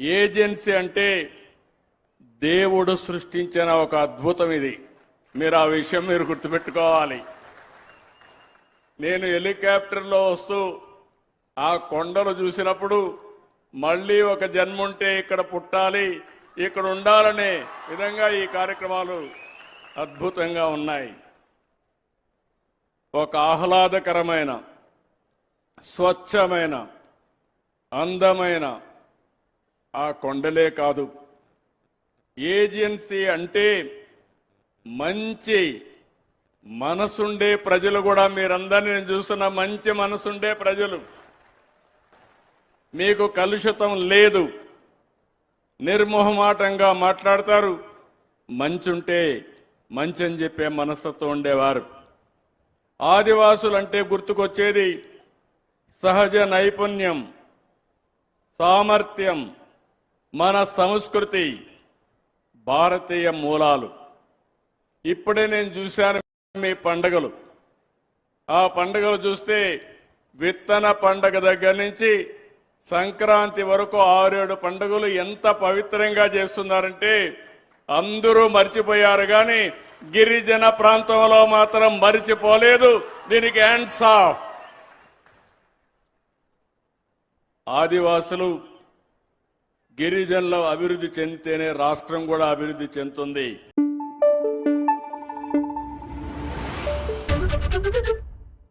Agency అంటే దేవుడు సృష్టించిన ఒక అద్భుతం ఇది. మీరు ఆ విషయం మీరు గుర్తుపెట్టుకోవాలి. నేను హెలికాప్టర్లో వస్తూ ఆ కొండలు చూసినప్పుడు మళ్ళీ ఒక జన్మ ఉంటే ఇక్కడ పుట్టాలి ఇక్కడ ఉండాలనే విధంగా ఈ కార్యక్రమాలు అద్భుతంగా ఉన్నాయి. ఒక ఆహ్లాదకరమైన స్వచ్ఛమైన అందమైన ఆ కొండలే కాదు. ఏజెన్సీ అంటే మంచి మనసుండే ప్రజలు కూడా మీరందరినీ నేను చూస్తున్న మంచి మనసుండే ప్రజలు. మీకు కలుషితం లేదు. నిర్మోహమాటంగా మాట్లాడతారు. మంచుంటే మంచి అని చెప్పే మనస్తత్వం ఉండేవారు. ఆదివాసులు అంటే గుర్తుకొచ్చేది సహజ నైపుణ్యం సామర్థ్యం. మన సంస్కృతి భారతీయ మూలాలు. ఇప్పుడే నేను చూశాను మీ పండగలు. ఆ పండుగలు చూస్తే విత్తన పండగ దగ్గర నుంచి సంక్రాంతి వరకు ఆరేడు పండుగలు ఎంత పవిత్రంగా చేస్తున్నారంటే అందరూ మర్చిపోయారు కానీ గిరిజన ప్రాంతంలో మాత్రం మరిచిపోలేదు. దీనికి హ్యాండ్స్ ఆఫ్ ఆదివాసులు గిరిజనుల అభివృద్ధి చెందితేనే రాష్ట్రం కూడా అభివృద్ధి చెందుతుంది.